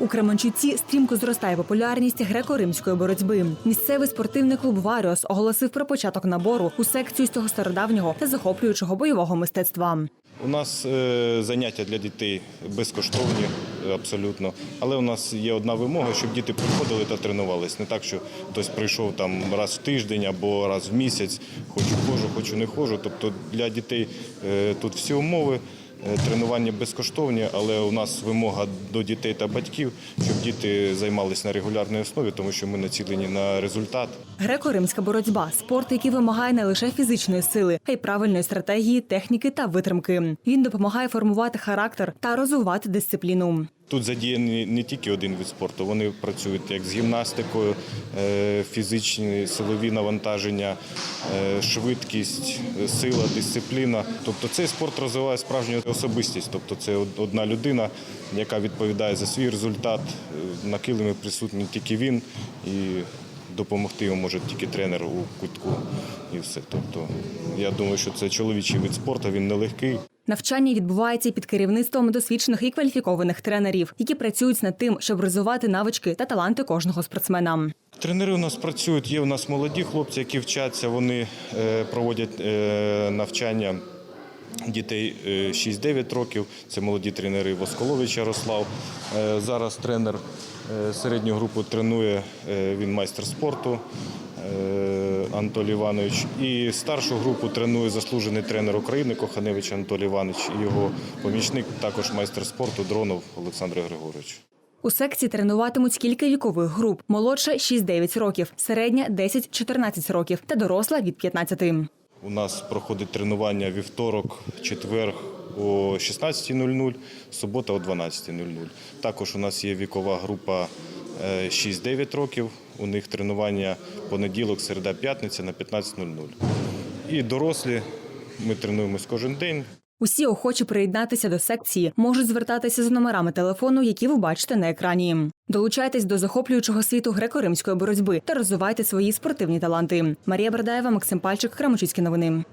У Кременчуці стрімко зростає популярність греко-римської боротьби. Місцевий спортивний клуб Варіос оголосив про початок набору у секцію з цього стародавнього та захоплюючого бойового мистецтва. У нас е, заняття для дітей безкоштовні абсолютно. Але у нас є одна вимога, щоб діти приходили та тренувались. Не так, що хтось прийшов там раз в тиждень або раз в місяць, хочу хожу, хочу не хожу. Тобто для дітей е, тут всі умови. Е, Тренування безкоштовні, але у нас вимога до дітей та батьків, щоб діти займалися на регулярній основі, тому що ми націлені на результат. Греко-римська боротьба спорт, який вимагає не лише фізичної сили, а й правильної стратегії, техніки та витримки. Він допомагає формувати характер та розвивати дисципліну. Тут задіяний не тільки один вид спорту, вони працюють як з гімнастикою, е, фізичні силові навантаження, е, швидкість, сила, дисципліна. Тобто цей спорт розвиває справжню особистість. Тобто це одна людина, яка відповідає за свій результат. Е, На килимі присутній тільки він і допомогти йому може тільки тренер у кутку. І все. Тобто я думаю, що це чоловічий вид спорту, він нелегкий. Навчання відбувається під керівництвом досвідчених і кваліфікованих тренерів, які працюють над тим, щоб розвивати навички та таланти кожного спортсмена. Тренери у нас працюють. Є у нас молоді хлопці, які вчаться. Вони е, проводять е, навчання дітей е, 6-9 років. Це молоді тренери Восколович Ярослав. Е, Зараз тренер е, середню групу тренує. е, Він майстер спорту. е, Анатолій Іванович і старшу групу тренує заслужений тренер України Коханевич Анатолій Іванович і його помічник, також майстер спорту Дронов Олександр Григорович. У секції тренуватимуть кілька вікових груп: молодша 6-9 років, середня 10-14 років та доросла від 15. У нас проходить тренування вівторок, четвер о 16.00, субота о 12.00. Також у нас є вікова група е, 6-9 років. У них тренування понеділок, середа, п'ятниця на 15.00. І дорослі ми тренуємось кожен день. Усі охочі приєднатися до секції можуть звертатися за номерами телефону, які ви бачите на екрані. Долучайтесь до захоплюючого світу греко-римської боротьби та розвивайте свої спортивні таланти. Марія Бердаєва, Максим Пальчик, Крамочицькі новини.